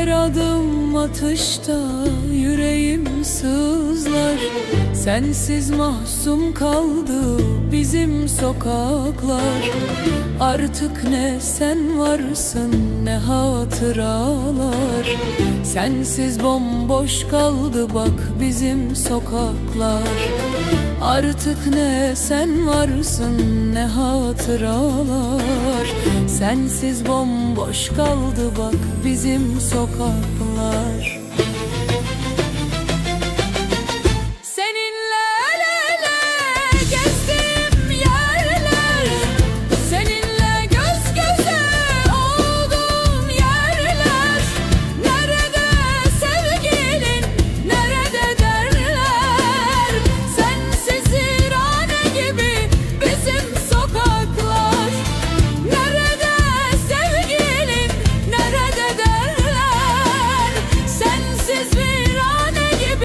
Her adım atışta yüreğim sızlar. Sensiz mahzun kaldı bizim sokaklar. Artık ne sen varsın ne hatıralar. Sensiz bomboş kaldı bak bizim sokaklar. Artık ne sen varsın ne hatıralar Sensiz bomboş kaldı bak bizim sokaklar